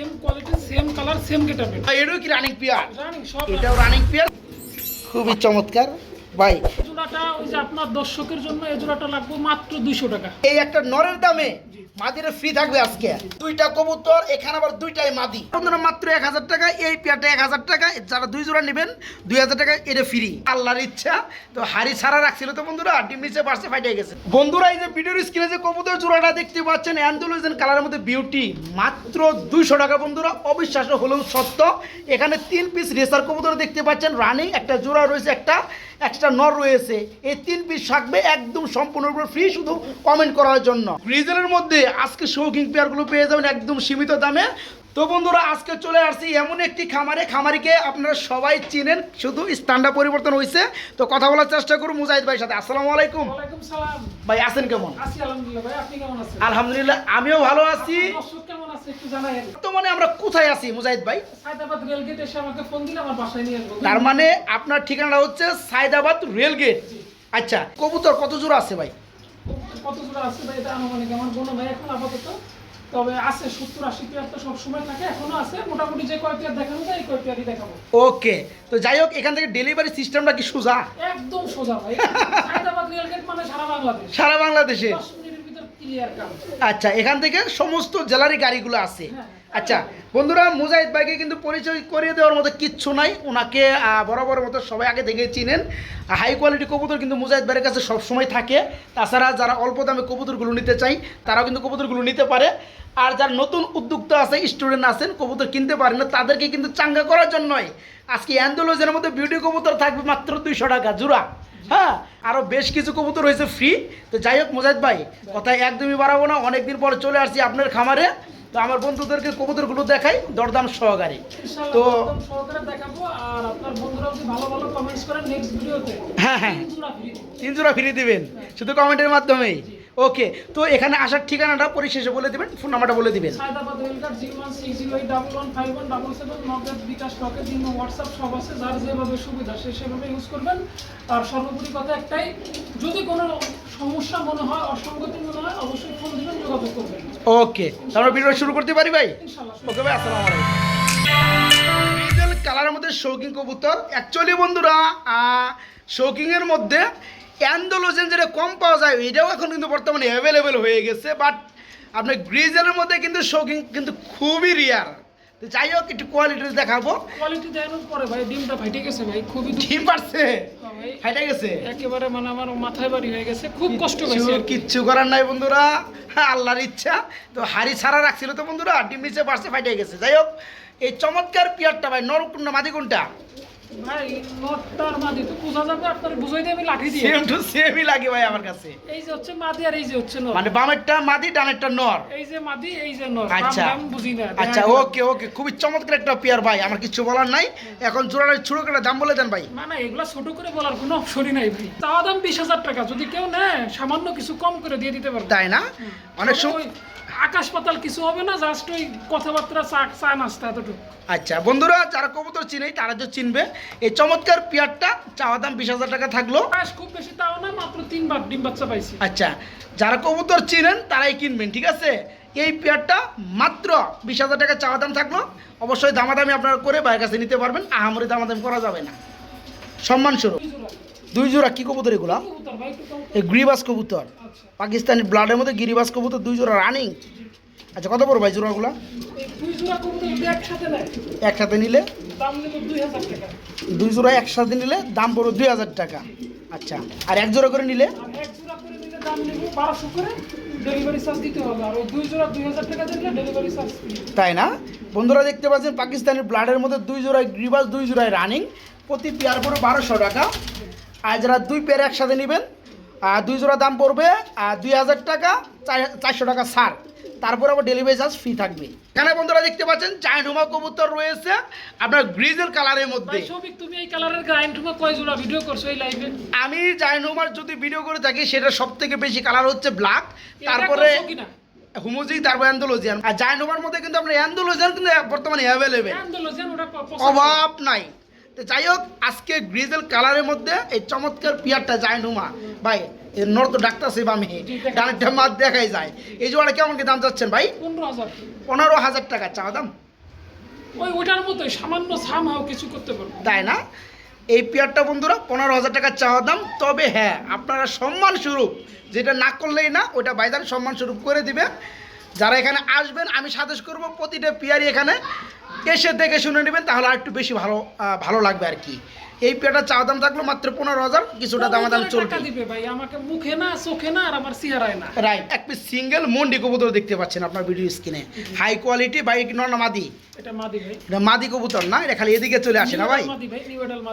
Same quality same colour same গেটাপের এটাও কি running peer running সব এটাও রানিং পিয়ার খুবই চমৎকার। ভাই জোড়াটা ওই যে আপনার দর্শকের জন্য এই জোড়াটা লাগবে মাত্র দুইশো টাকা। এই একটা নরের দামে মাদিরে ফ্রি থাকবে আজকে। দুইটা কবুতর এখানে আবার দুইটাই মাদি। বন্ধুরা মাত্র এক হাজার টাকা এই পেয়ারটা এক হাজার টাকা যারা দুই জোড়া নেবেন দুই হাজার টাকা এটা ফ্রি আল্লাহর ইচ্ছা তো হাড়ি ছাড়া রাখছিল তো বন্ধুরা ডিম নিচে পাশে ফাইটে গেছে। বন্ধুরা এই যে ভিডিওর স্ক্রিনে যে কবুতর জোড়াটা দেখতে পাচ্ছেন অ্যান্ডোলোজেন কালারের মধ্যে বিউটি মাত্র দুইশো টাকা বন্ধুরা অবিশ্বাস্য হলেও সত্য। এখানে তিন পিস রেসার কবুতর দেখতে পাচ্ছেন রানিং একটা জোড়া রয়েছে একটা এক্সট্রা নর রয়েছে। এই তিন পিস থাকবে একদম সম্পূর্ণ ফ্রি শুধু কমেন্ট করার জন্য। গ্রিজেলের মধ্যে আজকে শৌকিং পেয়ারগুলো পেয়ে যাবেন একদম সীমিত দামে। তো বন্ধুরা আজকে চলে আসছি এমন একটি খামারে। খামারিকে আপনারা সবাই চিনেন শুধু স্থানটা পরিবর্তন হয়েছে। তো কথা বলার চেষ্টা করুন মুজাহিদ ভাইয়ের সাথে। আসসালামু আলাইকুম। সালাম। ভাই আছেন কেমন? আলহামদুলিল্লাহ আমিও ভালো আছি। জানাই বর্তমানে আমরা কোথায় আছি মুজাহিদ ভাই? তার মানে আপনার ঠিকানাটা হচ্ছে সায়দাবাদ রেলগেট আচ্ছা কবুতর কত জোড়া আছে ভাই? কত জোড়া আছে ভাই? এটা আনুমানিক। আমার কোনো ভাই এখন আপাতত তবে আছে সত্তর আশি পেয়ার তো সবসময় থাকে এখনও আছে। মোটামুটি যে কয় পেয়ার দেখানো যায় এই কয় পেয়ারই দেখাবো। ওকে তো যাই হোক এখান থেকে ডেলিভারি সিস্টেমটা কি সোজা? একদম সোজা ভাই। সায়দাবাদ রেল গেট মানে সারা বাংলাদেশ। সারা বাংলাদেশে? আচ্ছা এখান থেকে সমস্ত জেলারই গাড়িগুলো আছে। হ্যাঁ। আচ্ছা বন্ধুরা, মুজাহিদ ভাইকে কিন্তু পরিচয় করিয়ে দেওয়ার মতো কিচ্ছু নাই। ওনাকে বরাবর মতো সবাই আগে থেকে চিনেন। হাই কোয়ালিটি কবুতর কিন্তু মুজাহিদ ভাইয়ের কাছে সবসময় থাকে। তাছাড়া যারা অল্প দামে কবুতরগুলো নিতে চাই তারাও কিন্তু কবুতরগুলো নিতে পারে। আর যারা নতুন উদ্যোক্তা আছে স্টুডেন্ট আছেন, কবুতর কিনতে পারেন না, তাদেরকে কিন্তু চাঙ্গা করার জন্যই আজকে অ্যান্ডোলজের মধ্যে বিউটি কবুতর থাকবে মাত্র দুইশো টাকা জোড়া। হ্যাঁ আরও বেশ কিছু কবুতর হয়েছে ফ্রি তো যাই হোক, মুজাহিদ ভাই কথা একদমই বাড়াবো না। অনেকদিন পর চলে আসছি আপনার খামারে। তো আমার বন্ধুদেরকে কবুতরগুলো দেখাই দরদাম সহকারে। তো হ্যাঁ হ্যাঁ। তিন জোড়া ফিরিয়ে দিবেন শুধু কমেন্টের মাধ্যমেই। ওকে তো এখানে আসার ঠিকানাটা পরিশেষে বলে দিবেন ফোন নাম্বারটা বলে দিবেন। বিকাশ টকের জন্য হোয়াটসঅ্যাপ সব আছে যার যেভাবে সুবিধা সে সেভাবে ইউজ করবেন। আর সর্বোপরি কথা একটাই যদি কোনো সমস্যা মনে হয় অসঙ্গতি মনে হয় অবশ্যই ফোন দিবেন যোগাযোগ করবেন। ওকে তারপর ভিডিও শুরু করতে পারি ভাই? ওকে ভাই আসসালামু আলাইকুম। কালারের মধ্যে শৌকিং কবুতর। অ্যাকচুয়ালি বন্ধুরা শৌকিংয়ের মধ্যে অ্যান্ডোলোজেন যেটা কম পাওয়া যায় এটাও এখন কিন্তু বর্তমানে অ্যাভেলেবেল হয়ে গেছে বাট আপনার গ্রিজেলের মধ্যে কিন্তু শৌকিং কিন্তু খুবই রিয়ার তো যাই হোক একটু কোয়ালিটি দেখাবো। কোয়ালিটি দেখানোর পরে ভাই ডিমটা ফাইটে গেছে ভাই খুবই ঠিক পারছে? ভাই। হাইটা গেছে? একেবারে মানে আমার মাথায় বাড়ি হয়ে গেছে খুব কষ্ট হয়েছে কিচ্ছু- করার নাই বন্ধুরা। হ্যাঁ আল্লাহর ইচ্ছা। তো হাড়ি ছাড়া রাখছিল তো বন্ধুরা ডিম নিচে পাশে ফাইটে গেছে। যাই হোক এই চমৎকার পিয়ারটা ভাই নর মাদি কোনটা? ভাই নটটার মাদি তো বোঝা যাবে আপনার বুঝাই দিয়ে আমি লাঠি দিয়ে। সেম টু সেমই লাগে ভাই আমার কাছে। এই যে হচ্ছে মাদি আর এই যে হচ্ছে নর। মানে বামেরটা মাদি ডানেরটা নর। এই যে মাদি এই যে নর। আচ্ছা। আমি বুঝি না। আচ্ছা ওকে ওকে খুবই চমৎকার একটা পেয়ার ভাই আমার কিছু বলার নাই। এখন জোড়াটা ছোটো করে দাম বলে দেন ভাই। না না এগুলা ছোট করে বলার কোনো অপশনই নাই ভাই। চাওয়া দাম বিশ হাজার টাকা যদি কেউ নেয় সামান্য কিছু কম করে দিয়ে দিতে পারবে। তাই না? অনেক সময় আকাশ পাতাল কিছু হবে না জাস্ট ওই কথাবার্তা চা চা নাস্তা এতটুকু। আচ্ছা বন্ধুরা যারা কবুতর চিনে তারা তো চিনবে এই চমৎকার পেয়ারটা চাওয়া দাম বিশ হাজার টাকা থাকল। খুব বেশি তাও না মাত্র তিনবার ডিম বাচ্চা পাইছি। আচ্ছা যারা কবুতর চিনেন তারাই কিনবেন ঠিক আছে? এই পেয়ারটা মাত্র বিশ হাজার টাকা চাওয়া দাম থাকল। অবশ্যই দামাদামি আপনারা করে বাইরের কাছে নিতে পারবেন আহামরি দামাদামি করা যাবে না। সম্মান স্বরূপ। দুই জোড়া। কি কবুতর এগুলা? এই গ্রিবাস কবুতর। পাকিস্তানি ব্লাডের মধ্যে গিরিবাস কবুতর, দুই জোড়া রানিং আচ্ছা কত পড়বে ভাই জোড়াগুলা? একসাথে নিলে? দুই হাজার জোড়া একসাথে নিলে দাম পড়বে দুই হাজার টাকা। আচ্ছা আর এক জোড়া করে নিলে? তাই না? বন্ধুরা দেখতে পাচ্ছেন, পাকিস্তানি ব্লাডের মধ্যে দুই জোড়ায় গ্রিবাস, দুই জোড়ায় রানিং প্রতি পেয়ার পড়বে বারোশো টাকা। আর যারা দুই পেয়ার একসাথে নেবেন আর দুই জোড়া দাম পড়বে আর দুই হাজার টাকা চারশো টাকা ছাড়। তারপর আবার ডেলিভারি চার্জ ফ্রি থাকবে। এখানে বন্ধুরা দেখতে পাচ্ছেন চায়নুমা কবুতর রয়েছে। আপনার গ্রিজের কালারের মধ্যে। তুমি এই কালারের কয় জোড়া ভিডিও করছ এই লাইভে আমি জায়নুমার যদি ভিডিও করে থাকি সেটা সব থেকে বেশি কালার হচ্ছে ব্ল্যাক তারপরে হুমুজি তারপর অ্যান্ডোলজিয়ান আর মধ্যে কিন্তু আপনার অ্যান্ডোলজিয়ান কিন্তু বর্তমানে অ্যাভেলেবেল। অভাব নাই। তো যাই হোক আজকে গ্রিজেল কালারের মধ্যে এই চমৎকার পিয়ারটা যায় নুমা। ভাই এর নর তো ডাক্তার সেব আমি। ডানেরটা মাছ দেখাই যায়। এই জোড়া কেমন কি দাম যাচ্ছেন ভাই? পনেরো হাজার। পনেরো হাজার টাকা চাওয়া দাম। ওই ওটার মতো সামান্য সামহাও কিছু করতে পারব। তাই না? এই পেয়ারটা বন্ধুরা পনেরো হাজার টাকা চাওয়া দাম। তবে হ্যাঁ আপনারা সম্মান স্বরূপ যেটা না করলেই না ওটা বাইদান সম্মান স্বরূপ করে দিবে যারা এখানে আসবেন আমি সাজেস্ট করব প্রতিটা পেয়ারই এখানে এসে দেখে শুনে নেবেন তাহলে আর একটু বেশি ভালো ভালো লাগবে আর কি। এই পেয়ারটা চা দাম থাকল মাত্র পনেরো হাজার কিছুটা দামাদাম দাম চলবে। দিবে ভাই আমাকে মুখে না চোখে না আর আমার চেহারায় না। রাইট এক পিস সিঙ্গেল মন্ডি কবুতর দেখতে পাচ্ছেন আপনার ভিডিও স্ক্রিনে হাই কোয়ালিটি বাইক নন মাদি এটা মাদি ভাই। এটা মাদি কবুতর না এটা খালি এদিকে চলে আসে না ভাই?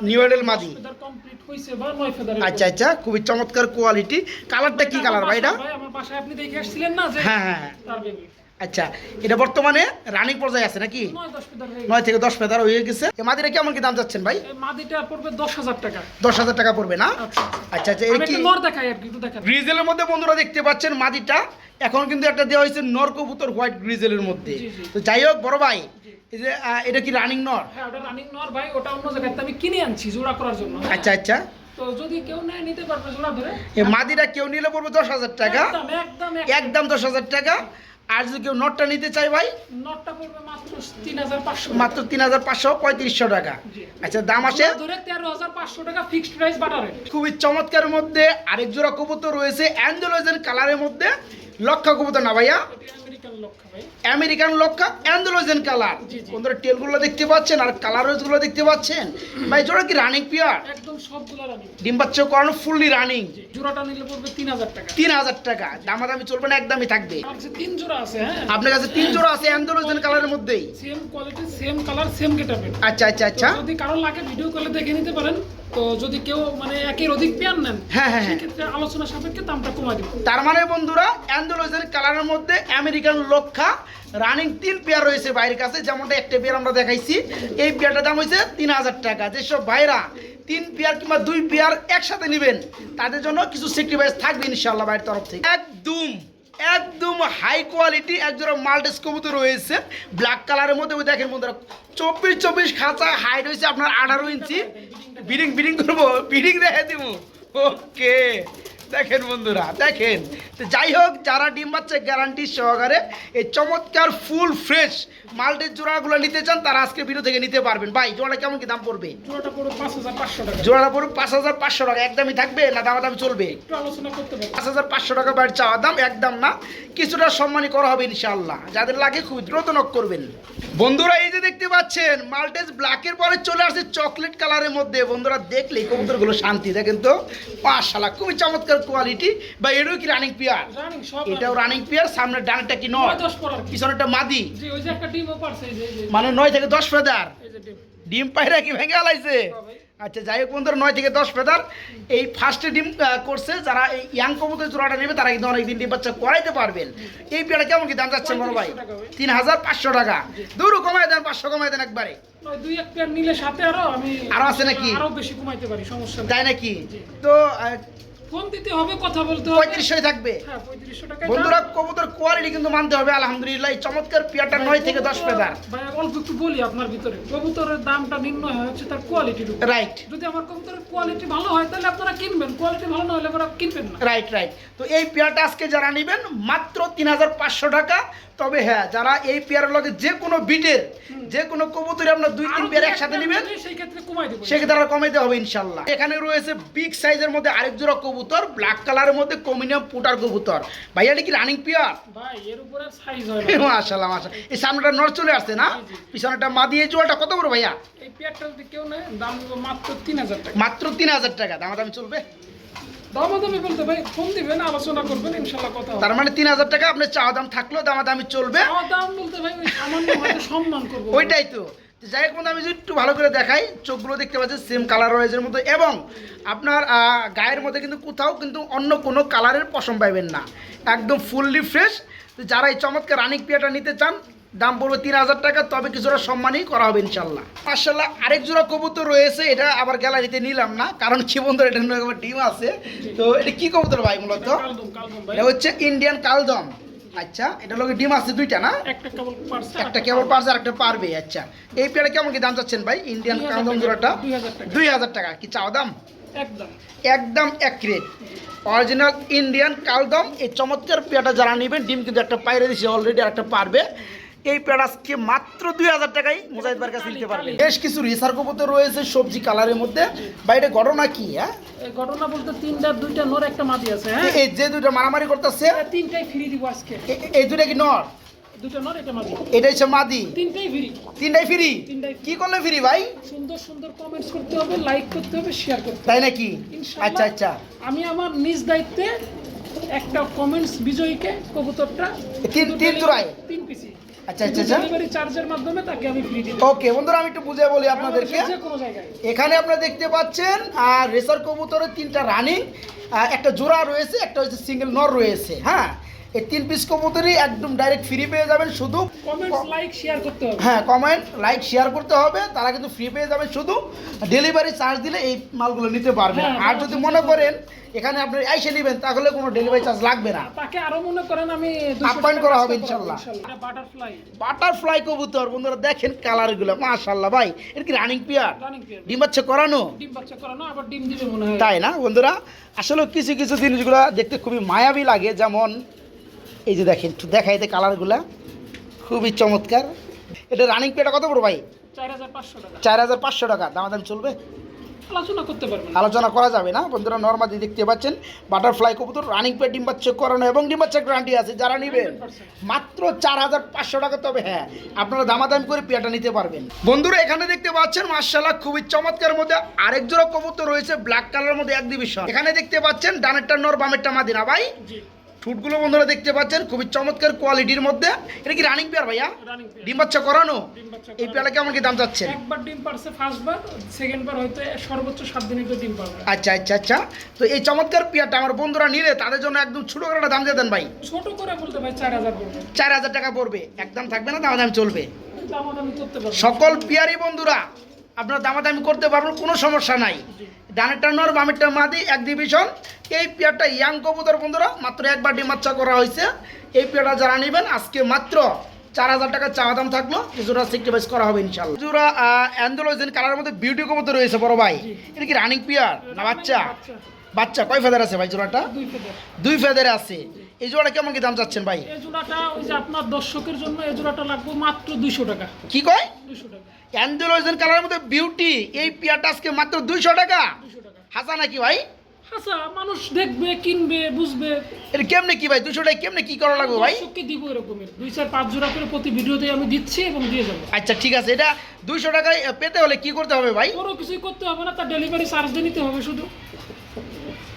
নিউ এডাল মাদি কমপ্লিট হইছে বা নয় ফেদার আচ্ছা আচ্ছা খুবই চমৎকার কোয়ালিটি কালারটা কি কালার ভাই এটা? ভাই আমার বাসায় আপনি দেখে আসছিলেন না যে হ্যাঁ হ্যাঁ হ্যাঁ। তার বেবি আচ্ছা এটা বর্তমানে রানিং পর্যায়ে আছে নাকি? নয় থেকে দশ ফেদার হয়ে গেছে। এ মাদিরা কেমন কি দাম যাচ্ছেন ভাই? মাদিটা পড়বে দশ হাজার টাকা। দশ হাজার টাকা পড়বে না? আচ্ছা আচ্ছা। আচ্ছা আমি এটা কি নর দেখাই আর কি একটু গ্রিজেলের মধ্যে বন্ধুরা দেখতে পাচ্ছেন মাদিটা। এখন কিন্তু একটা দেওয়া হয়েছে নর কবুতর হোয়াইট গ্রিজেলের মধ্যে। তো যাই হোক বড় ভাই যে আহ, এটা কি রানিং নর? হ্যাঁ ওটা রানিং নর ভাই ওটা অন্য জায়গায় আমি কিনে আনছি জোড়া করার জন্য। আচ্ছা আচ্ছা। তো যদি কেউ নেয় নিতে পারবে জোড়া ধরে। এই মাদিরা কেউ নিলে পড়বে দশ হাজার টাকা। একদম একদম এক- একদম দশ হাজার টাকা। আর যদি কেউ নটটা নিতে চাই ভাই? নটটা পড়বে মাত্র তিন হাজার পাঁচশো মাত্র তিন হাজার পাঁচশো পঁয়ত্রিশশো টাকা। আচ্ছা দাম আসে ধরে তেরো হাজার পাঁচশো টাকা ফিক্সড প্রাইস বাটারে খুবই চমৎকার মধ্যে আরেক জোড়া কবুতর রয়েছে অ্যান্ডোলজেন কালারের মধ্যে। লক্ষা কবুতর না ভাইয়া? আমেরিকান লক্ষা অ্যান্ডোলজেন কালার। বন্ধুরা টেলগুলো দেখতে পাচ্ছেন আর কালারগুলো দেখতে পাচ্ছেন? ভাই জোড়া কি রানিং পিয়ার একদম সবগুলো রানিং ডিম বাচ্চা করানো ফুললি রানিং জোড়াটা নিলে পড়বে তিন হাজার টাকা। তিন হাজার টাকা। দামাদামি চলবে না একদমই থাকবে। আর যে তিন জোড়া আছে হ্যাঁ? আপনার কাছে তিন জোড়া আছে অ্যান্ডোলজেন কালারের মধ্যেই? Same quality same colour same গেটাপের আচ্ছা আচ্ছা আচ্ছা। যদি কারও লাগে ভিডিও কলে দেখে নিতে পারেন। তো যদি কেউ মানে একের অধিক পেয়ার নেন হ্যাঁ, হ্যাঁ, হ্যাঁ। সেক্ষেত্রে আলোচনা সাপেক্ষে দামটা কমাই দিব। তার মানে বন্ধুরা অ্যান্ডোলজের কালারের মধ্যে আমেরিকান লক্ষা রানিং তিন পেয়ার রয়েছে বাইরের কাছে যেমনটা একটা পেয়ার আমরা দেখাইছি। এই পেয়ারটার দাম হয়েছে তিন হাজার টাকা। যেসব ভাইরা তিন পেয়ার কিংবা দুই পেয়ার একসাথে নেবেন তাদের জন্য কিছু সেক্রিফাইস থাকবে ইনশাল্লাহ ভাইয়ের তরফ থেকে। একদম একদম হাই কোয়ালিটি একজোড়া মাল্টেস কবুতর রয়েছে ব্ল্যাক কালারের মধ্যে। ওই দেখেন বন্ধুরা চব্বিশ চব্বিশ খাঁচা হাইট হয়েছে আপনার আঠারো ইঞ্চি বিডিং বিডিং করব বিডিং দেখা দিব। ওকে। দেখেন বন্ধুরা দেখেন। তো যাই হোক যারা ডিম বাচ্চা গ্যারান্টি সহকারে এই চমৎকার ফুল ফ্রেশ মাল্টের জোড়াগুলো নিতে চান তারা আজকে ভিডিও থেকে নিতে পারবেন। ভাই জোড়াটা কেমন কি দাম পড়বে? জোড়াটা পড়বে পাঁচ হাজার পাঁচশো টাকা। জোড়াটা পড়বে পাঁচ হাজার পাঁচশো টাকা। একদমই থাকবে না দামা দাম চলবে? একটু আলোচনা করতে পাঁচ হাজার পাঁচশো টাকা বাইরে চাওয়া দাম একদম না। কিছুটা সম্মানী করা হবে ইনশাআল্লাহ। যাদের লাগে খুব দ্রুত নক করবেন। বন্ধুরা এই যে দেখতে পাচ্ছেন মাল্টেজ ব্ল্যাকের পরে চলে আসছে চকলেট কালারের মধ্যে। বন্ধুরা দেখলেই কবুতরগুলো শান্তি। দেখেন তো মাশাল্লাহ খুবই চমৎকার কোয়ালিটি বা এটাও কি রানিং পিয়ার এটাও রানিং পিয়ার সামনের ডানটা কি নয়? পিছনেরটা মাদি। যে একটা যে- মানে নয় থেকে দশ ফেদার। ডিম। পায়রা কি ভেঙে আলাইছে? হ্যাঁ আচ্ছা যাই হোক বন্ধুরা নয় থেকে দশ ফেদার। এই ফার্স্টে ডিম করছে যারা এই ইয়াং কবুতর জোড়াটা নেবে তারা কিন্তু অনেকদিন ডিম বাচ্চা করাইতে পারবেন। এই পেয়ারা কেমন কি দাম যাচ্ছে বড় ভাই? 3500 টাকা ভাই। তিন হাজার পাঁচশো টাকা। দুরু কমাই দেন পাঁচশো কমাই দেন একবারে। আরও আছে নাকি? আরও বেশি কমাইতে পারি সমস্যা তাই নাকি? তো ফোন দিতে হবে কথা বলতে হবে। পঁয়ত্রিশশোই থাকবে। হ্যাঁ পঁয়ত্রিশশো টাকা বন্ধুরা কবুতর কোয়ালিটি কিন্তু মানতে হবে আলহামদুলিল্লাহ। এই চমৎকার পেয়ারটা নয় থেকে দশ ফেদার ভাই অল্প একটু বলি আপনার ভিতরে। কবুতরের দামটা নির্ণয় হয় হচ্ছে তার কোয়ালিটির উপর। রাইট যদি আমার কবুতরের কোয়ালিটি ভালো হয় তাহলে আপনারা কিনবেন। কোয়ালিটি ভালো না হলে আপনারা কিনবেন না। রাইট রাইট তো এই পেয়ারটা আজকে যারা নেবেন মাত্র তিন হাজার পাঁচশো টাকা। তবে হ্যাঁ যারা এই পেয়ারের লগে যে কোনো বিটের যে কোনো কবুতরে আপনার দুই তিন পেয়ার একসাথে নেবেন নিলে সেই ক্ষেত্রে কমাই দেবো। সেক্ষেত্রে আরও কমাইতে হবে ইনশাল্লাহ। এখানে রয়েছে বিগ সাইজের মধ্যে আরেক জোড়া কবুতর ব্ল্যাক কালারের মধ্যে কমিনিয়াম পুটার কবুতর। ভাইয়া এটা কি রানিং পেয়ার? ভাই এর উপরে সাইজ হয় মাশাল্লাহ মাশাল্লাহ এই সামনেটা নর চলে আসছে না। পিছনেটা মা দিয়ে জোড়াটা কত বড় ভাইয়া? এই পেয়ারটা কেউ নেয় দাম মাত্র তিন হাজার টাকা। মাত্র তিন হাজার টাকা দাম দাম চলবে? দামাদামি বলতে ভাই ফোন দিবেন আলোচনা করবেন কথা তার মানে তিন হাজার টাকা আপনার চাওয়া দাম দামাদামি চলবে? দাম বলতে ভাই ওই সামান্য হয়তো সম্মান করব। ওইটাই তো। তো যাই হোক আমি যদি একটু ভালো করে দেখাই চোখগুলো দেখতে পাচ্ছি সেম কালার রয়েছে মতো এবং আপনার গায়ের মধ্যে কিন্তু কোথাও কিন্তু অন্য কোনো কালারের পশম পাইবেন না। একদম ফুললি ফ্রেশ যারা এই চমৎকার রানিক পিয়াটা নিতে চান দাম পড়বে তিন হাজার টাকা তবে কিছুটা সম্মানই করা হবে ইনশাল্লাহ। মার্শাল্লাহ আরেক জোড়া কবুতর রয়েছে এটা আবার গ্যালারিতে নিলাম না কারণ কি বন্ধু এটা ডিম আছে। তো এটা কি কবুতর ভাই মূলত? এটা হচ্ছে ইন্ডিয়ান কালদম। আচ্ছা এটা লোকে ডিম আছে দুইটা না? একটা কেবল পারছে আর একটা পারবে আচ্ছা। এই পেয়ারে কেমন কি দাম চাচ্ছেন ভাই? ইন্ডিয়ান কালদম জোড়াটা? দুই হাজার টাকা। দুই হাজার টাকা কি চাও দাম? একদম। একদম এক রেট। অরিজিনাল ইন্ডিয়ান কালদম এই চমৎকার পেয়াটা যারা নেবেন ডিম কিন্তু একটা পাইরে দিছে অলরেডি আর একটা পারবে। এই পেয়ার আজকে মাত্র দুই হাজার টাকায় মুজাহিদ কাছে নিতে পারবে বেশ কিছু রিসার কবুতর রয়েছে সবজি কালারের মধ্যে। বাইরে ঘটনা কি হ্যাঁ? এই ঘটনা বলতে তিনটা দুইটা নোর একটা মাদি আছে হ্যাঁ? এই যে দুইটা মারামারি করতেছে তিনটাই ফ্রি দিব আজকে। এই দুইটা কি নর? দুটো নর একটা মাদি। এটা হচ্ছে মাদি। তিনটাই ফ্রি তিনটাই ফ্রি কি করলে ফ্রি ভাই? সুন্দর সুন্দর কমেন্টস করতে হবে লাইক করতে হবে শেয়ার করতে হবে। তাই নাকি? আচ্ছা আচ্ছা। আমি আমার নিজ দায়িত্বে একটা কমেন্টস বিজয়ীকে কবুতরটা তিন তিন জোড়ায় তিন পিসি আচ্ছা আচ্ছা আচ্ছা। ডেলিভারি চার্জের মাধ্যমে তাকে আমি ফ্রি দিই ওকে বন্ধুরা আমি একটু বুঝে বলি আপনাদেরকে। যে কোনো জায়গায়। এখানে আপনারা দেখতে পাচ্ছেন আর রেসার কবুতরের তিনটা রানিং একটা জোড়া রয়েছে একটা হচ্ছে সিঙ্গেল নর রয়েছে হ্যাঁ? এই তিন পিস কবুতরই একদম ডাইরেক্ট ফ্রি পেয়ে যাবেন শুধু। লাইক শেয়ার করতে হবে। হ্যাঁ কমেন্ট লাইক শেয়ার করতে হবে। তারা কিন্তু ফ্রি পেয়ে যাবে শুধু। ডেলিভারি চার্জ দিলে এই মালগুলো নিতে পারবে। হ্যাঁ, আর যদি মনে করেন এখানে আপনি আইসে নেবেন তাহলে কোনো ডেলিভারি চার্জ লাগবে না। তাকে আরও মনে করেন আমি আপ্যায়ন করা হবে ইনশাল্লাহ। বাটারফ্লাই বাটারফ্লাই কবুতর বন্ধুরা দেখেন কালারগুলো মাশাল্লাহ ভাই। এটা কি রানিং পিয়ার ডিম বাচ্চা করানো? ডিম বাচ্চা করানো আবার ডিম দিবে মনে হয়। তাই না বন্ধুরা? আসলে কিছু কিছু জিনিসগুলো দেখতে খুবই মায়াবী লাগে। যেমন এই যে দেখেন একটু দেখাইতে কালারগুলা। খুবই চমৎকার। এটা রানিং পেটা কত বড় ভাই? চার হাজার পাঁচশো টাকা। দামাদাম চলবে? আলোচনা করতে পারবেন। আলোচনা করা যাবে না। বন্ধুরা নর্মালি দেখতে পাচ্ছেন বাটারফ্লাই কবুতর রানিং পেট ডিম বাচ্চা করানো এবং ডিম বাচ্চা গ্যারান্টি আছে। যারা নেবেন মাত্র চার হাজার পাঁচশো টাকা। তবে হ্যাঁ আপনারা দামাদামি করে পেয়াটা নিতে পারবেন। বন্ধুরা এখানে দেখতে পাচ্ছেন মার্শাল্লাহ খুবই চমৎকার মধ্যে আরেক জোড়া কবুতর রয়েছে ব্ল্যাক কালারের মধ্যে এক ডিভিশন এখানে দেখতে পাচ্ছেন ডানেরটা নর বামেরটা মাদিনা। ভাই ঠুটগুলো বন্ধুরা দেখতে পাচ্ছেন খুবই চমৎকার কোয়ালিটির মধ্যে। এটা কি রানিং পেয়ার ভাইয়া? ডিম বাচ্চা করানো? এই। পেয়ারা কেমন কি দাম যাচ্ছে একবার ডিম পারছে ফার্স্ট বার সেকেন্ড বার হয়তো সর্বোচ্চ সাত দিনের তো ডিম পারবে। আচ্ছা আচ্ছা আচ্ছা। তো এই চমৎকার পেয়ারটা আমার বন্ধুরা নিলে তাদের জন্য একদম ছোট করে একটা দাম দিয়ে দেন ভাই। ছোট করে বলতে ভাই চার হাজার পড়বে। চার হাজার টাকা পড়বে। একদম থাকবে না দাম দাম চলবে সকল পিয়ারি বন্ধুরা। আপনারা দামাদামি করতে পারবেন কোনো সমস্যা নাই। ডানেরটা নর বামেরটা মাদি এক ডিভিশন এই পেয়ারটা ইয়াং কবুতর বন্ধুরা মাত্র একবার ডিমাচ্ছা করা হয়েছে। এই পেয়ারটা যারা নেবেন আজকে মাত্র চার হাজার টাকা চাওয়া দাম থাকল। কিছুটা সেক্রিফাইস করা হবে ইনশাল্লাহ জোড়া অ্যান্ডোলজেন কালারের মধ্যে বিউটি কবুতর রয়েছে বড় ভাই। এটা কি রানিং পিয়ার না বাচ্চা? বাচ্চা। কয় ফেদার আছে ভাই জোড়াটা? দুই ফেদার আছে। এই জোড়াটা কেমন কি দাম চাচ্ছেন ভাই? এই জোড়াটা ওই যে আপনার দর্শকের জন্য এই জোড়াটা লাগবে মাত্র দুইশো টাকা। কি কয়? দুইশো টাকা। অ্যান্ডোলজেন কালারের মধ্যে বিউটি এই পেয়ারটা আজকে মাত্র দুইশো টাকা। হাসা নাকি ভাই? হাসা মানুষ দেখবে কিনবে বুঝবে। এটা কেমনে কি ভাই? দুশো টাকা কেমনে কি করা লাগবে ভাই? দর্শককে দিব এরকমের। দুই চার পাঁচ জোড়া করে প্রতি ভিডিওতে আমি দিচ্ছি এবং দিয়ে যাব আচ্ছা ঠিক আছে। এটা দুইশো টাকায় পেতে হলে কি করতে হবে ভাই? কোনো কিছুই করতে হবে না তার ডেলিভারি চার্জ দিয়ে নিতে হবে শুধু।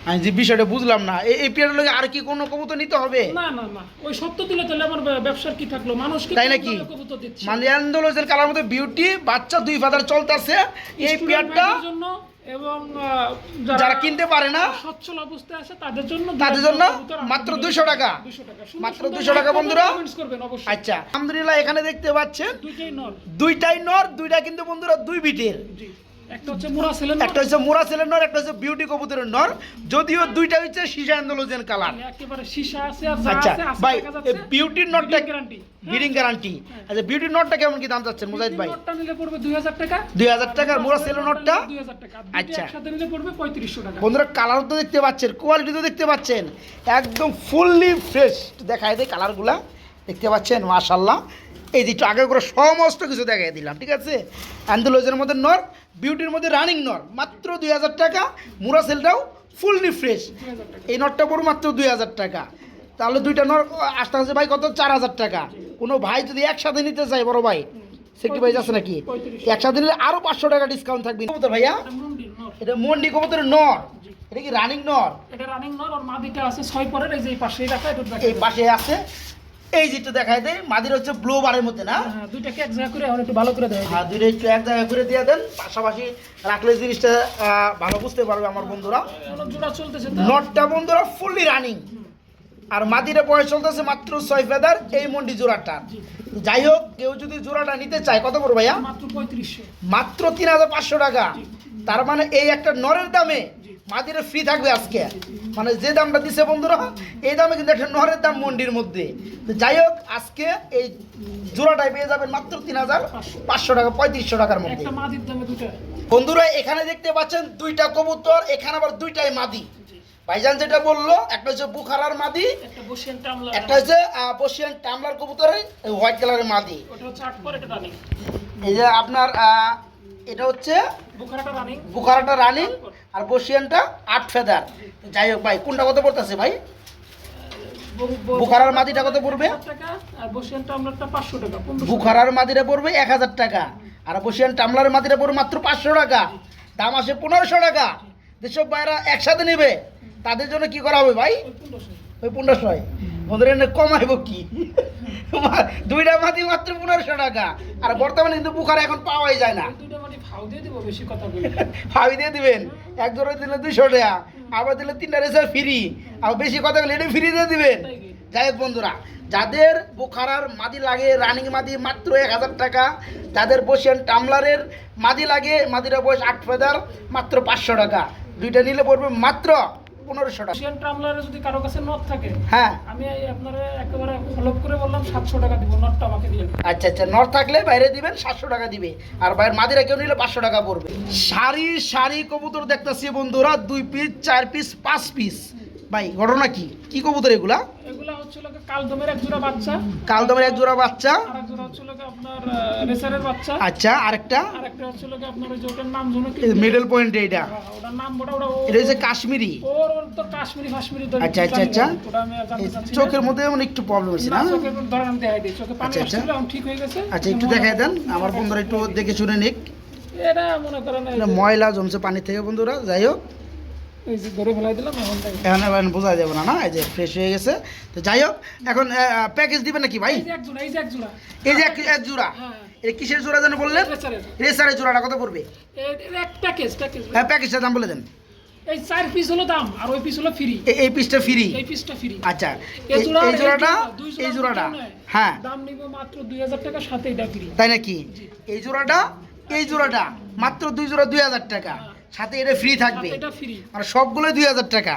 আমি যে বিষয়টা বুঝলাম না এই পেয়ারের লগে আর কি কোনো কবুতর নিতে হবে? না না না। ওই সত্য দিলে তাহলে আমার ব্যবসার কি থাকল? মানুষকে তাই নাকি? মানে কালার মধ্যে বিউটি বাচ্চা দুই ফাদার চলতেছে এই পেয়ারটা জন্য এবং যারা কিনতে পারে না সচ্ছল অবস্থায় আছে তাদের জন্য তাদের জন্য মাত্র 200 টাকা। 200 টাকা। মাত্র 200 টাকা বন্ধুরা। comments করবেন অবশ্যই। আচ্ছা আলহামদুলিল্লাহ এখানে দেখতে পাচ্ছেন দুইটাই নর দুইটাই নর দুইটা কিন্তু বন্ধুরা দুই বিটের। একটা হচ্ছে মুরা ছেলের নর। একটা হচ্ছে বিউটি কবুতরের নর। যদিও দুইটা হচ্ছে সীসা অ্যান্ডোলজের কালার। একেবারে সীসা আছে আর আচ্ছা আছে আছে ভাই দেখা যাচ্ছে। বিউটির নটটা গ্যারান্টি গ্যারান্টি আচ্ছা বিউটির নটটা কেমন কি দাম চাচ্ছেন মুজাহিদ ভাই? নটটা নিলে পড়বে 2000 টাকা। দুই হাজার টাকার মোরা সেলো নটটা 2000 টাকা। আচ্ছা। আচ্ছা। একসাথে নিলে পড়বে 3500 টাকা। বন্ধুরা কালার তো দেখতে পাচ্ছেন কোয়ালিটি তো দেখতে পাচ্ছেন। একদম ফুললি ফ্রেশ দেখায় দেয় কালারগুলা দেখতে পাচ্ছেন? মাশাল্লাহ এই যে একটু আগে করে সমস্ত কিছু দেখাই দিলাম ঠিক আছে? অ্যান্ডোলজের মধ্যে নর বিউটির মধ্যে রানিং নর মাত্র দুই হাজার টাকা। মুরা সেলটাও ফুললি ফ্রেশ। এই নটটা পড়ো মাত্র দুই হাজার টাকা। তাহলে দুইটা নর আসতে আসতে ভাই কত? চার হাজার টাকা। কোনো ভাই যদি একসাথে নিতে চায় বড় ভাই সেটি ভাই আছে নাকি? একসাথে নিলে আরও পাঁচশো টাকা ডিসকাউন্ট থাকবে। কবুতর ভাইয়া? এটা মুন্ডি কবুতরের নর। এটা কি রানিং নর? এটা রানিং নর আর মাদিটা আছে ছয় পরের এই যে পাশেই রাখা এই পাশে আছে। এই যেটা দেখায় দেয় মাদির হচ্ছে ব্লু বারের মধ্যে না? হ্যাঁ দুইটাকে এক জায়গা করে একটু ভালো করে দেয় আর দুইটা একটু এক জায়গায় করে দিয়ে দেন পাশাপাশি রাখলে জিনিসটা ভালো বুঝতে পারবে আমার বন্ধুরা। জোড়া চলতেছে নটটা বন্ধুরা ফুললি রানিং আর মাদিরে বয়স চলতেছে মাত্র ছয় ফেদার এই মন্ডি জোড়াটা। যাই হোক কেউ যদি জোড়াটা নিতে চায় কত পড়বে ভাইয়া? মাত্র পঁয়ত্রিশশো। মাত্র তিন হাজার পাঁচশো টাকা। তার মানে এই একটা নরের দামে মাদিরে ফ্রি থাকবে আজকে। মানে যে দামটা দিছে বন্ধুরা এই দামে কিন্তু একটা নহরের দাম মন্ডির মধ্যে। তো যাই হোক আজকে এই জোড়াটাই পেয়ে যাবেন মাত্র তিন হাজার পাঁচশো টাকা পঁয়ত্রিশশো টাকার মধ্যে। বন্ধুরা এখানে দেখতে পাচ্ছেন দুইটা কবুতর এখানে আবার দুইটাই মাদি। ভাইজান যেটা বলল একটা হচ্ছে বুখারার মাদি একটা হচ্ছে বসিয়ান টামলার কবুতরের হোয়াইট কালারের মাদি। এই যে আপনার এটা হচ্ছে বুখারাটা রানিং আর বসিয়ানটা আট ফেদার। যাই হোক ভাই কোনটা কত পড়তেছে ভাই? বুখারার মাদিটা কত পড়বে? বুখারার মাদিরা পড়বে এক হাজার টাকা আর বসিয়ান টামলার মাদিরা পড়বে মাত্র পাঁচশো টাকা। দাম আসে পনেরোশো টাকা। যেসব ভাইরা একসাথে নেবে। তাদের জন্য কি করা হবে ভাই? ওই পনেরোশো। ওদের এনে কমাইব কি? দুইটা মাদি মাত্র পনেরোশো টাকা। আর বর্তমানে কিন্তু বুখারা এখন পাওয়াই যায় না। ফাউ দিয়ে দিব বেশি কথা বলি দিয়ে দিবেন? এক জোড়া দিলে দুশো টাকা আবার দিলে তিনটা রেসার ফ্রি আর বেশি কথা বলে এটা ফ্রি দিয়ে দিবেন? যাই হোক বন্ধুরা যাদের বোখারার মাদি লাগে রানিং মাদি মাত্র এক হাজার টাকা যাদের বসেন টামলারের মাদি লাগে মাদিরা বয়স আট ফেদার মাত্র পাঁচশো টাকা। দুইটা নিলে পড়বে মাত্র পনেরোশো টাকা বসিয়ান ট্রামলারে যদি কারও কাছে নট থাকে হ্যাঁ। আমি আপনারা একেবারে হলপ করে বললাম সাতশো টাকা দিব নটটা আমাকে দিয়ে আচ্ছা আচ্ছা নট থাকলে বাইরে দিবেন সাতশো টাকা দিবে। আর বাইরের মাদিরা কেউ নিলে পাঁচশো টাকা পড়বে। সারি সারি কবুতর দেখতেছি বন্ধুরা দুই পিস চার পিস পাঁচ পিস ভাই ঘটনা কি? কি কবুতর এগুলা? এগুলা হচ্ছিল কালদমের এক জোড়া বাচ্চা। কালদমের এক জোড়া বাচ্চা। আর জোড়া হচ্ছিল আপনার রেসারের বাচ্চা। আচ্ছা আরেকটা? আর হচ্ছিল কি আপনার ওই যে নাম জন্য কি? মিডল পয়েন্ট এটা। হ্যাঁ, ওটার নাম ওটা ওটা এটা হচ্ছে কাশ্মীরি। ওর ওর তো কাশ্মীরি ফাশ্মীরি তো আচ্ছা, আচ্ছা, আচ্ছা। ওটা আমি জানতে চাচ্ছি চোখের মধ্যে এমন একটু প্রবলেম হয়েছে না না? চোখের ধরেন আমি দেখাই দিই। চোখে পানি আচ্ছা, আচ্ছা। আসছিল এখন ঠিক হয়ে গেছে। আচ্ছা একটু দেখাই দেন। আমার বন্ধুরা একটু দেখে শুনে নিক। এটা মনে করেন ময়লা জমছে পানি থেকে বন্ধুরা। যাই হোক। এই যে ধরে ফেলাই দিলাম এখন এখন এখন বোঝা যাবে না না? এই যে ফ্রেশ হয়ে গেছে। তো যাই হোক এখন প্যাকেজ দিবেন নাকি ভাই? এই যে এক জোড়া এই যে এক জোড়া। হ্যাঁ এটা কিসের জোড়া যেন বললেন? রেসারের রেসারের জোড়াটা কত পড়বে? প্যাকেজ প্যাকেজ হ্যাঁ প্যাকেজটার দাম বলে দেন। এই চার পিস হলো দাম আর ওই পিস হলো ফ্রি এই পিসটা ফ্রি এই পিসটা ফ্রি আচ্ছা এই এই- জোড়া এই জোড়াটা এই জোড়াটা। হ্যাঁ। দাম নিব মাত্র দুই টাকা সাথে এটা ফ্রি তাই নাকি? এই জোড়াটা এই জোড়াটা মাত্র দুই জোড়া দুই হাজার টাকা। সাথে এটা ফ্রি থাকবে। আর সবগুলোই দুই হাজার টাকা।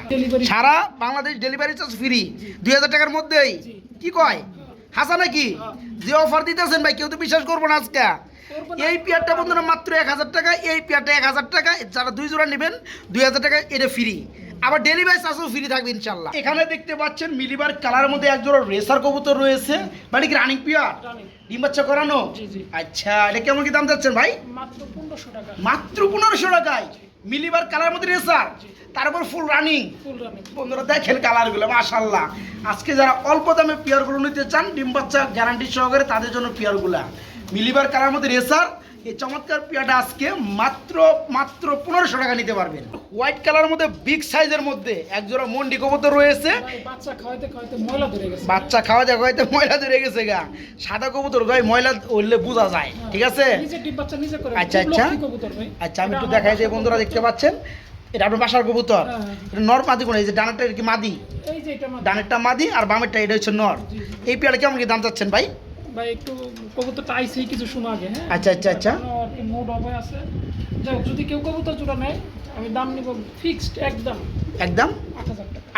সারা বাংলাদেশ ডেলিভারি চার্জ ফ্রি দুই হাজার টাকার মধ্যেই। কি কয়? হাসা নাকি হ্যাঁ। যে অফার দিতেছেন ভাই কেউ তো বিশ্বাস করব না আজকে। এই পেয়ারটা বন্ধুরা মাত্র এক হাজার টাকা এই পেয়ারটা এক হাজার টাকা। যারা দুই জোড়া নেবেন দুই হাজার টাকা এটা ফ্রি আবার ডেলিভারি চার্জও ফ্রি থাকবে ইনশাল্লাহ এখানে দেখতে পাচ্ছেন মিলিবার কালারের মধ্যে এক জোড়া রেসার কবুতর রয়েছে। মানে কি রানিং পেয়ার ডিম বাচ্চা করানো? জি জি। আচ্ছা এটা কেমন কি দাম যাচ্ছেন ভাই? মাত্র পনেরোশো টাকা। মাত্র পনেরোশো টাকায়। মিলিবার কালার মধ্যে রেসার? তারপর ফুল রানিং ফুল রানিং বন্ধুরা দেখেন কালারগুলো মাশাল্লাহ আজকে যারা অল্প দামে পেয়ারগুলো নিতে চান ডিম বাচ্চা গ্যারান্টি সহকারে তাদের জন্য পেয়ারগুলা মিলিবার কালার মধ্যে রেসার এই চমৎকার পেয়ারটা আজকে মাত্র মাত্র পনেরোশো টাকা নিতে পারবেন। হোয়াইট কালার মধ্যে বিগ সাইজের মধ্যে একজোড়া মন্ডি কবুতর রয়েছে। বাচ্চা খাওয়াইতে খাওয়াইতে ময়লা ধরে গেছে। বাচ্চা ময়লা ধরে গেছে গা। সাদা কবুতর ভাই ময়লা উঠলে বোঝা যায় ঠিক আছে? নিজে ডিম বাচ্চা নিজে করে আচ্ছা, আচ্ছা। লক্ষ্মী কবুতর ভাই। আচ্ছা আমি একটু দেখাই যে বন্ধুরা দেখতে পাচ্ছেন। এটা আপনার বাসার কবুতর। হ্যাঁ, হ্যাঁ। এটা নর মাদি কোন? এই যে ডানাটা কি মাদি? এই যে এটা আমার ডানেরটা মাদি আর বামেরটা এটা হচ্ছে নর। এই পেয়ারা কেমন কি দাম চাচ্ছেন ভাই? ভাই একটু কবুতরটা আইসেই কিছু শোনা আগে হ্যাঁ? আচ্ছা আচ্ছা আচ্ছা। আর কি মুড অফ আছে। যাই যদি কেউ কবুতর জোড়া নেয় আমি দাম নিব ফিক্সড একদম। একদম?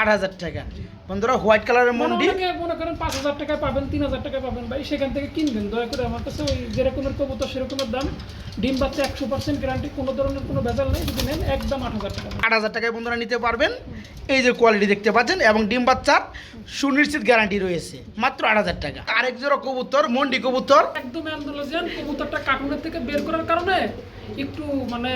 আট হাজার টাকা। বন্ধুরা হোয়াইট কালারের মনে মন্ডি মনে করেন পাঁচ হাজার টাকায় পাবেন তিন হাজার টাকায় পাবেন ভাই সেখান থেকে কিনবেন। দয়া করে আমার কাছে ওই যেরকমের কবুতর সেরকমের দাম। ডিম বাচ্চা একশো পার্সেন্ট গ্যারান্টি কোনো ধরনের কোনো ভেজাল নেই। যদি নেন একদম আট হাজার টাকা। আট হাজার টাকায় বন্ধুরা নিতে পারবেন। এই যে কোয়ালিটি দেখতে পাচ্ছেন এবং ডিম বাচ্চার সুনিশ্চিত গ্যারান্টি রয়েছে। মাত্র আট হাজার টাকা। আরেক জোড়া কবুতর, মন্ডি কবুতর। একদম কবুতরটা কার্টুনের থেকে বের করার কারণে একটু মানে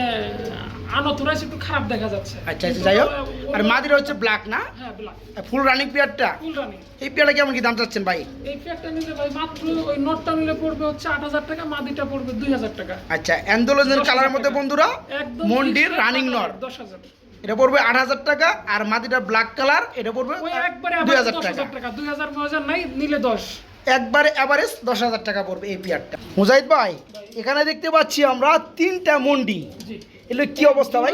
আনথরাইজ একটু খারাপ দেখা যাচ্ছে। আচ্ছা আচ্ছা যাই হোক। আর মাদিরা হচ্ছে ব্ল্যাক না? হ্যাঁ ব্ল্যাক ফুল রানিং পেয়ারটা ফুল রানিং এই পেয়ারটা কেমন কি দাম চাচ্ছেন ভাই? এই প্যাকটা নিলে ভাই মাত্র ওই নটটা নিলে পড়বে হচ্ছে আট হাজার টাকা মাদিটা পড়বে দুই হাজার টাকা। আচ্ছা অ্যান্ডোলজের কালারের মধ্যে বন্ধুরা একদম মন্ডির রানিং নর দশ হাজার। এটা পড়বে আট হাজার টাকা আর মাদিটা ব্ল্যাক কালার এটা পড়বে ওই একবারে দুই হাজার টাকা। দুই হাজার নাই নিলে দশ। একবারে অ্যাভারেজ দশ হাজার টাকা পড়বে এই পেয়ারটা মুজাহিদ ভাই এখানে দেখতে পাচ্ছি আমরা তিনটা মন্ডি। এগুলো কি অবস্থা ভাই?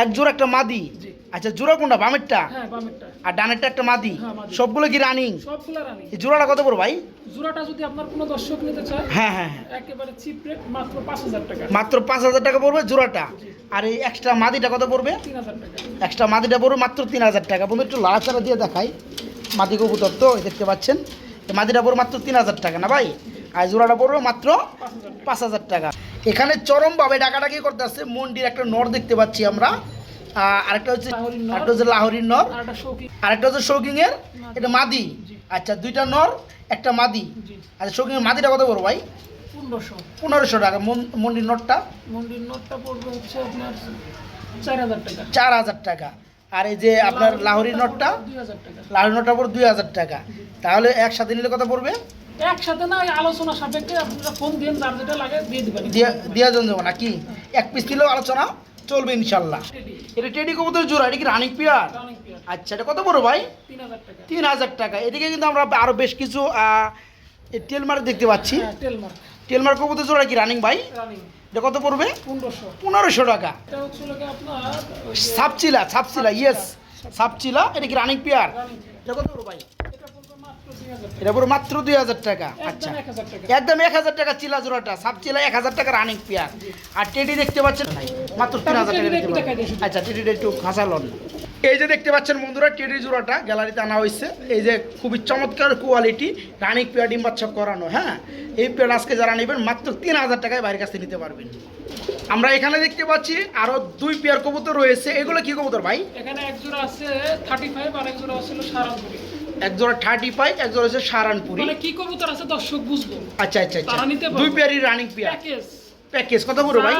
এক জোড়া একটা মাদি আচ্ছা জোড়া কোনটা? বামেরটা? হ্যাঁ আর ডানেরটা একটা মাদি? হ্যাঁ, সবগুলো কি রানিং এই জোড়াটা কত পড়বে ভাই? জোড়াটা যদি আপনার কোনো দর্শক নিতে চায় হ্যাঁ হ্যাঁ হ্যাঁ। একেবারে চিপ রেট মাত্র পাঁচ হাজার টাকা। মাত্র পাঁচ হাজার টাকা পড়বে জোড়াটা। আর এই এক্সট্রা মাদিটা কত পড়বে? তিন হাজার টাকা। এক্সট্রা মাদিটা পড়বে মাত্র তিন হাজার টাকা। বন্ধু একটু লাড়াচাড়া দিয়ে দেখাই। মাদি কবুতর তো দেখতে পাচ্ছেন। মাদিটা পড়বে মাত্র তিন হাজার টাকা না ভাই? আর জোড়াটা পড়বে মাত্র পাঁচ হাজার টাকা। এখানে চরমভাবে ডাকাডাকি করতে আসছে মন্ডির একটা নর দেখতে পাচ্ছি আমরা। আরেকটা হচ্ছে। আরেকটা হচ্ছে লাহোরির নর। আরেকটা হচ্ছে শৌকিং এর এটা মাদি। আচ্ছা দুইটা নর একটা মাদি। আচ্ছা শৌকিং এর মাদিটা কত বড় ভাই? পনেরোশো। টাকা। মন- মন্ডির নটটা মন্দির নোটটা পড়বে হচ্ছে আপনার চার হাজার টাকা। চার হাজার টাকা। আর এই যে আপনার লাহোরির নটটা? লাহোরি নটটা পড়বে দুই হাজার টাকা। তাহলে একসাথে নিলে কথা পড়বে? একসাথে না আলোচনা সাপেক্ষে আপনারা ফোন দিয়ে যার যেটা লাগে দিয়ে দিবেন। দিয়া দেবো নাকি এক পিস দিলেও আলোচনা চলবে ইনশাল্লাহ। এটা টেডি কবুতর জোড়া এটা কি রানিং পিয়ার? আচ্ছা এটা কত বড় ভাই? তিন হাজার টাকা। এদিকে কিন্তু আমরা আরও বেশ কিছু টেলমার দেখতে পাচ্ছি। হ্যাঁ টেলমার্ক টেলমার কবুতর জোড়া কি রানিং ভাই? এটা কত পড়বে? পনেরোশো। টাকা। সাপচিলা সাপচিলা ইয়েস সাপচিলা। এটা কি রানিং পেয়ার এটা কত বড় ভাই? এটা পড়বে পুরো মাত্র দুই হাজার টাকা। আচ্ছা। একদম এক হাজার টাকা চিলা জোড়াটা। সাপ চিলা এক হাজার টাকা রানিং পিয়ার আর টেডি দেখতে পাচ্ছেন? মাত্র তিন হাজার টাকা। আচ্ছা টেডিটা একটু খাসালন এই যে দেখতে পাচ্ছেন বন্ধুরা টেডি জোড়াটা গ্যালারিতে আনা হয়েছে। এই যে খুবই চমৎকার কোয়ালিটি রানিং পেয়ার ডিম বাচ্চা করানো হ্যাঁ? এই পেয়ার আজকে যারা নেবেন মাত্র তিন হাজার টাকায় বাইরের কাছ নিতে পারবেন। আমরা এখানে দেখতে পাচ্ছি আরও দুই পেয়ার কবুতর রয়েছে। এগুলো কি কবুতর ভাই? এখানে এক জোড়া আছে থার্টি ফাইভ আর এক জোড়া আছে সারানপুরি। এক জোড়া থার্টি ফাইভ এক জোড়া হচ্ছে সারানপুরি। মানে কি কবুতর আছে দর্শক বুঝব। আচ্ছা আচ্ছা আচ্ছা। দুই পেয়ারই রানিং পেয়ার প্যাকেজ প্যাকেজ কত বড় ভাই।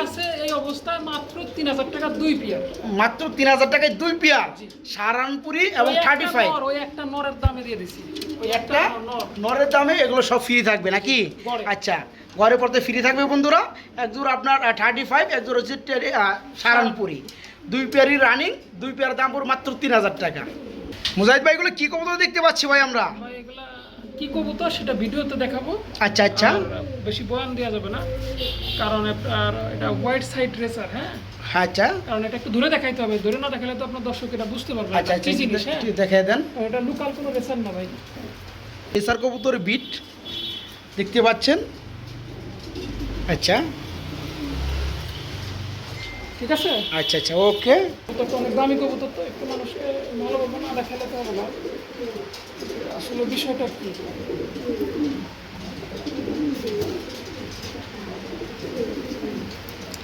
এই অবস্থায় মাত্র তিন হাজার টাকা দুই পিয়ার। মাত্র তিন হাজার টাকায় দুই পেয়ার। সারানপুরি এবং থার্টি ফাইভ ওই একটা নরের দামে দিয়ে দিছি। ওই একটা নরের দামে এগুলো সব ফ্রি থাকবে নাকি? আচ্ছা ঘরে পড়তে ফ্রি থাকবে বন্ধুরা। এক জোড়া আপনার থার্টি ফাইভ এক জোড়া হচ্ছে সারানপুরি। দুই পেয়ারই রানিং দুই পেয়ার দাম পড়বে মাত্র তিন হাজার টাকা। মুজাহিদ ভাই এগুলো কি কবুতর দেখতে পাচ্ছি ভাই আমরা? কি কবুতর সেটা ভিডিওতে দেখাবো। আচ্ছা আচ্ছা। বেশি বয়ান দেওয়া যাবে না। কারণ আপনার এটা হোয়াইট সাইড রেসার হ্যাঁ? আচ্ছা। কারণ এটা একটু দূরে দেখাইতে হবে। দূরে না দেখালে তো আপনার দর্শকেরা বুঝতে পারবে আচ্ছা আচ্ছা কি জিনিস হ্যাঁ? দেখাই দেন। এটা লোকাল কোনো রেসার না ভাই। এসার কবুতর বিট দেখতে পাচ্ছেন? আচ্ছা। ঠিক আছে? আচ্ছা আচ্ছা ওকে। অনেক দামি কবুতর তো একটু মানুষকে ভালোভাবে না দেখালে তো হবে না। আসলে বিষয়টা কি?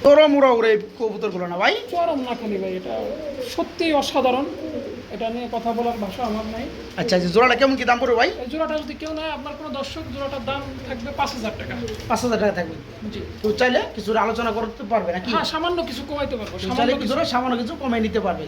তোরা মুরা উড়ে কবুতরগুলো না ভাই। চরম না খালি ভাই এটা সত্যিই অসাধারণ। এটা নিয়ে কথা বলার ভাষা আমার নাই। আচ্ছা আচ্ছা জোড়াটা কেমন কি দাম পড়বে ভাই? এই জোড়াটা যদি কেউ নেয় আপনার কোনো দর্শক জোড়াটার দাম থাকবে পাঁচ হাজার টাকা। পাঁচ হাজার টাকা থাকবে। জি। কেউ চাইলে কিছু আলোচনা করতে পারবে নাকি? হ্যাঁ সামান্য কিছু কমাইতে পারব সামান্য কিছু। কিছু সামান্য কিছু কমাই নিতে পারবে।